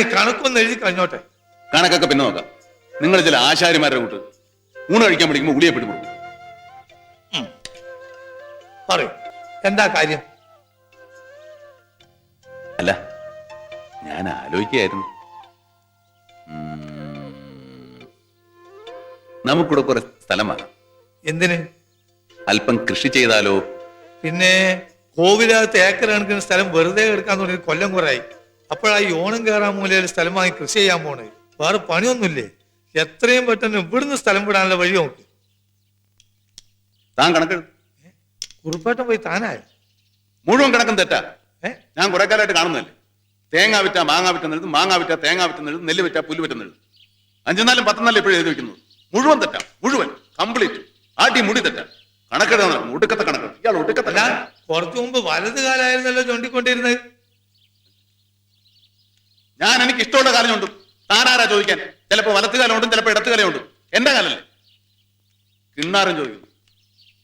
കണക്കൊന്ന് എഴുതി കഴിഞ്ഞോട്ടെ? കണക്കൊക്കെ പിന്നെ നോക്കാം. നിങ്ങൾ ചില ആശാരിമാരുടെ കൂട്ട് ഊണ് കഴിക്കാൻ പഠിക്കുമ്പോൾ ഉളിയെ കൊടുക്കും. പറയൂ എന്താ കാര്യം? അല്ല ഞാൻ ആലോചിക്കായിരുന്നു നമുക്കിവിടെ കുറെ സ്ഥലമാണ് എന്തിന്? അല്പം കൃഷി ചെയ്താലോ? പിന്നെ കോവിലകത്ത് ഏക്കർ കണക്കിന് സ്ഥലം വെറുതെ എടുക്കാൻ തുടങ്ങി കൊല്ലം കുറയായി. അപ്പോഴാ ഈ ഓണം കയറാൻ മൂലയിൽ സ്ഥലം വാങ്ങി കൃഷി ചെയ്യാൻ പോണേ. വേറെ പണിയൊന്നുമില്ലേ? എത്രയും പെട്ടെന്ന് ഇവിടുന്ന് സ്ഥലം വിടാനുള്ള വഴി നോക്ക്. താൻ കണക്ക് കുറുപ്പേട്ടൻ പോയി താനായ? മുഴുവൻ കണക്കും തെറ്റാ. ഏ? ഞാൻ കുറെ കാലമായിട്ട് കാണുന്നതല്ലേ? തേങ്ങ വിറ്റ മാങ്ങ വിറ്റുന്നെഴുതും മാങ്ങ വിറ്റ തേങ്ങ വിറ്റുന്നെഴുതും നെല്ല് വിറ്റ പുല്ല് വിറ്റുന്നെഴുതും അഞ്ചെന്നാലും പത്തെന്നാലും ഇപ്പോഴും എഴുതി വെക്കുന്നത്. മുഴുവൻ തെറ്റാ മുഴുവൻ കംപ്ലീറ്റ്. ആട്ടി മുടി തെറ്റാ. കണക്കെഴുതാൻ നടക്കും ഒടുക്കത്തെ കണക്ക്. ഇയാൾ ഒടുക്കത്തെ. കുറച്ചു മുമ്പ് വലത് കാലായിരുന്നല്ലോ ചൂണ്ടിക്കൊണ്ടിരുന്നത്. ഞാൻ എനിക്ക് ഇഷ്ടമുള്ള കാലം ഉണ്ട് താനാരാ ചോദിക്കാൻ? ചിലപ്പോൾ വലത്ത് കാലം ഉണ്ടും ചിലപ്പോ ഇടത്ത് കാലം ഉണ്ടും എന്റെ കാലല്ലേ? കിണ്ണാരം ചോദിക്കുന്നു.